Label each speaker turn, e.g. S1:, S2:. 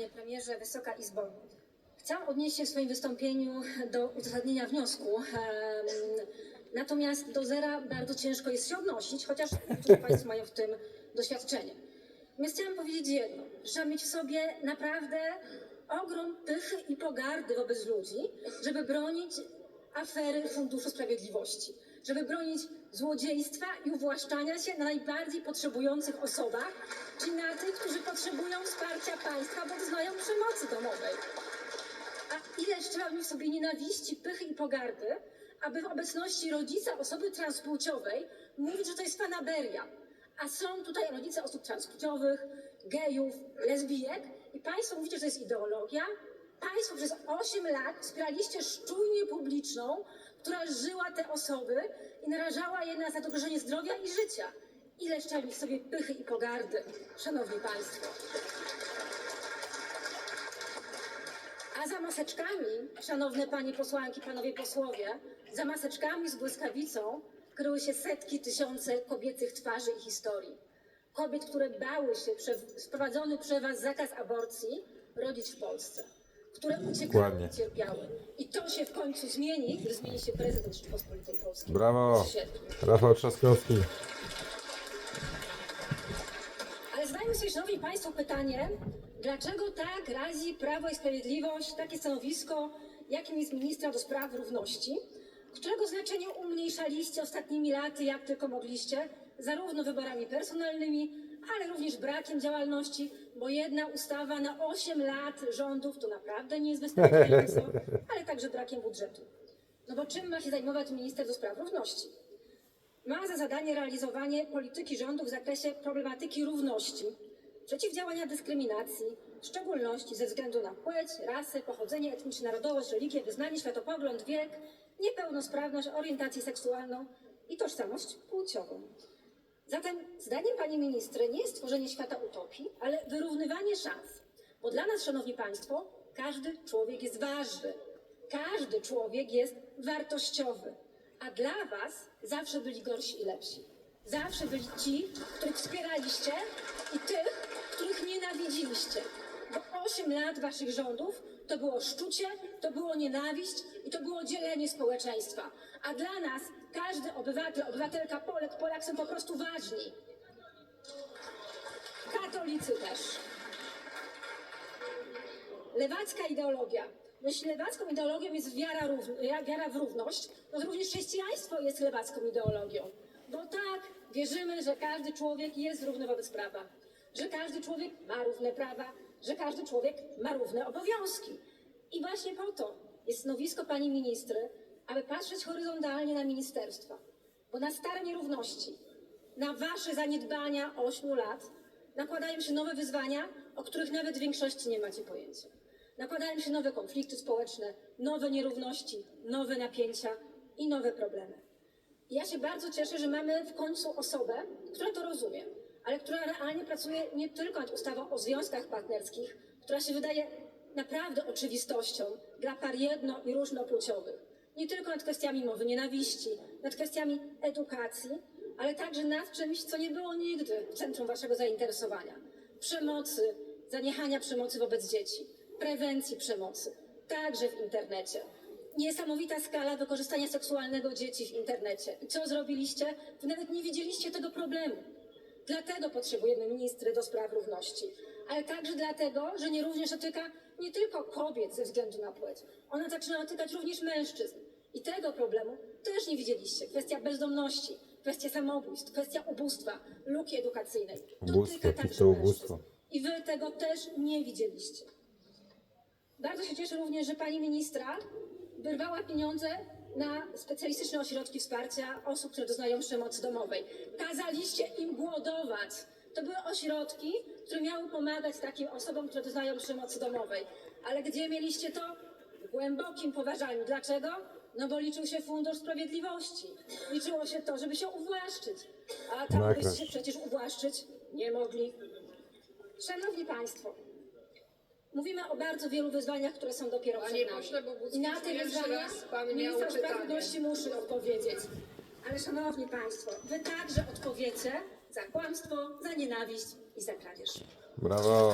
S1: Panie Premierze, Wysoka Izbo. Chciałam odnieść się w swoim wystąpieniu do uzasadnienia wniosku. Natomiast do zera bardzo ciężko jest się odnosić, chociaż Państwo mają w tym doświadczenie. Więc chciałam powiedzieć jedno. Trzeba mieć w sobie naprawdę ogrom pychy i pogardy wobec ludzi, żeby bronić afery Funduszu Sprawiedliwości, żeby bronić złodziejstwa i uwłaszczania się na najbardziej potrzebujących osobach, czyli na tych, którzy potrzebują wsparcia państwa, bo doznają przemocy domowej. A ileż trzeba mieć w sobie nienawiści, pychy i pogardy, aby w obecności rodzica osoby transpłciowej mówić, że to jest fanaberia. A są tutaj rodzice osób transpłciowych, gejów, lesbijek i Państwo mówicie, że to jest ideologia? Państwo przez 8 lat wspieraliście szczujnię publiczną, która żyła te osoby i narażała je na zagrożenie zdrowia i życia. Mieć w sobie pychy i pogardy, Szanowni Państwo. A za maseczkami, szanowne panie posłanki, panowie posłowie, za maseczkami z błyskawicą kryły się setki, tysiące kobiecych twarzy i historii. Kobiet, które bały się prze, wprowadzony przez was zakaz aborcji rodzić w Polsce. Które uciekały i cierpiały. I to się w końcu zmieni, gdy zmieni się prezydent Rzeczypospolitej Polskiej.
S2: Brawo! Rafał Trzaskowski.
S1: Ale zadajmy sobie, szanowni państwo, pytanie, dlaczego tak razi Prawo i Sprawiedliwość takie stanowisko, jakim jest ministra do spraw równości, którego znaczenie umniejszaliście ostatnimi laty, jak tylko mogliście, zarówno wyborami personalnymi, ale również brakiem działalności, bo jedna ustawa na 8 lat rządów to naprawdę nie jest wystarczająco, ale także brakiem budżetu. No bo czym ma się zajmować minister do spraw równości? ma za zadanie realizowanie polityki rządu w zakresie problematyki równości, przeciwdziałania dyskryminacji, w szczególności ze względu na płeć, rasę, pochodzenie etniczne, narodowość, religię, wyznanie, światopogląd, wiek, niepełnosprawność, orientację seksualną i tożsamość płciową. Zatem zdaniem pani ministry nie jest tworzenie świata utopii, ale wyrównywanie szans. Bo dla nas, szanowni państwo, każdy człowiek jest ważny. Każdy człowiek jest wartościowy. A dla was zawsze byli gorsi i lepsi. Zawsze byli ci, których wspieraliście i tych, których nienawidziliście. Bo 8 lat waszych rządów to było szczucie, to było nienawiść i to było dzielenie społeczeństwa. A dla nas każdy obywatel, obywatelka, Polek, Polak są po prostu ważni. Katolicy też. Lewacka ideologia. Lewacką ideologią jest wiara, równ- wiara w równość, no również chrześcijaństwo jest lewacką ideologią. Bo tak, wierzymy, że każdy człowiek jest równy wobec prawa, że każdy człowiek ma równe prawa, że każdy człowiek ma równe obowiązki. I właśnie po to jest stanowisko pani ministry, aby patrzeć horyzontalnie na ministerstwa. Bo na stare nierówności, na wasze zaniedbania 8 lat nakładają się nowe wyzwania, o których nawet w większości nie macie pojęcia. Nakładają się nowe konflikty społeczne, nowe nierówności, nowe napięcia i nowe problemy. I ja się bardzo cieszę, że mamy w końcu osobę, która to rozumie, ale która realnie pracuje nie tylko nad ustawą o związkach partnerskich, która się wydaje naprawdę oczywistością dla par jedno i różnopłciowych. Nie tylko nad kwestiami mowy nienawiści, nad kwestiami edukacji, ale także nad czymś, co nie było nigdy w centrum waszego zainteresowania. Przemocy, zaniechania przemocy wobec dzieci, prewencji przemocy, także w internecie. Niesamowita skala wykorzystania seksualnego dzieci w internecie. I co zrobiliście? Wy nawet nie widzieliście tego problemu. Dlatego potrzebujemy ministry do spraw równości, ale także dlatego, że nierówność dotyka nie tylko kobiet ze względu na płeć. Ona zaczyna dotykać również mężczyzn. I tego problemu też nie widzieliście. Kwestia bezdomności, kwestia samobójstw, kwestia ubóstwa, luki edukacyjnej.
S2: Ubóstwo,
S1: Dotyka także
S2: czyste ubóstwo.
S1: I wy tego też nie widzieliście. Bardzo się cieszę również, że pani ministra wyrwała pieniądze na specjalistyczne ośrodki wsparcia osób, które doznają przemocy domowej. Kazaliście im głodować. To były ośrodki, które miały pomagać takim osobom, które doznają przemocy domowej. Ale gdzie mieliście to? W głębokim poważaniu. Dlaczego? No bo liczył się Fundusz Sprawiedliwości. Liczyło się to, żeby się uwłaszczyć. A tam byście się przecież uwłaszczyć nie mogli. Szanowni Państwo, Mówimy o bardzo wielu wyzwaniach, które są dopiero
S3: Panie
S1: przed nami.
S3: pośle Bogucki,
S1: I na te
S3: pierwszy
S1: wyzwania
S3: raz pan miał
S1: minister
S3: pytanie.
S1: sprawiedliwości musi odpowiedzieć. Ale szanowni Państwo, Wy także odpowiecie za kłamstwo, za nienawiść i za kradzież.
S2: Brawo!